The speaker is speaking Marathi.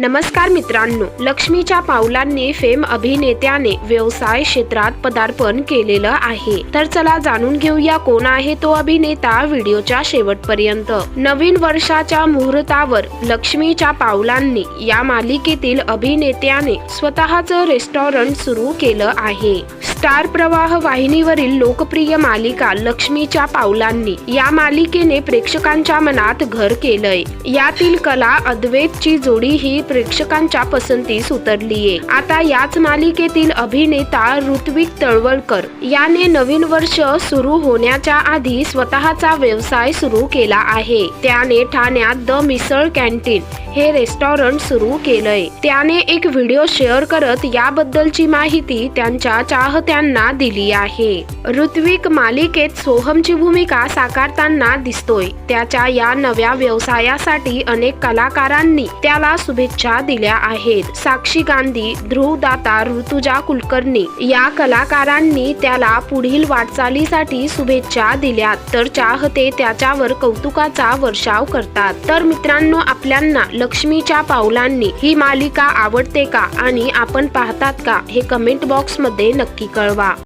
नमस्कार मित्रांनो लक्ष्मीच्या पावलांनी फेम अभिनेत्याने व्यवसाय क्षेत्रात पदार्पण केलेलं आहे. तर चला जाणून घेऊया कोण आहे तो अभिनेता व्हिडिओच्या शेवटपर्यंत. नवीन वर्षाच्या मुहूर्तावर लक्ष्मीच्या पावलांनी या मालिकेतील अभिनेत्याने स्वतःचं रेस्टॉरंट सुरू केलं आहे. स्टार प्रवाह वाहिनीवरील लोकप्रिय मालिका लक्ष्मीच्या पावलांनी या मालिकेने प्रेक्षकांच्या मनात घर केलंय. यातील कला अद्वैतची जोडी ही प्रेक्षकांच्या पसंतीस उतरलीये. आता याच मालिकेतील अभिनेता ऋत्विक तळवळकर याने नवीन वर्ष सुरू होण्याच्या आधी स्वतःचा व्यवसाय सुरू केला आहे. त्याने ठाण्यात द मिसळ कॅन्टीन हे रेस्टॉरंट सुरू केलंय. त्याने एक व्हिडिओ शेअर करत याबद्दलची माहिती त्यांच्या चाहत्यांना दिली आहे. ऋत्विक मालिकेत सोहमची भूमिका साकारताना दिसतोय. त्याच्या या नव्या व्यवसायासाठी अनेक कलाकारांनी त्याला शुभेच्छा दिल्या आहेत. साक्षी गांधी ध्रुव दाता ऋतुजा कुलकर्णी या कलाकारांनी त्याला पुढील वाटचालीसाठी शुभेच्छा दिल्यात. तर चाहते त्याच्यावर कौतुकाचा वर्षाव करतात. तर मित्रांनो आपल्यांना लक्ष्मीच्या पावलांनी ही मालिका आवडते का आणि आपण पाहतात का हे कमेंट बॉक्समध्ये नक्की कळवा.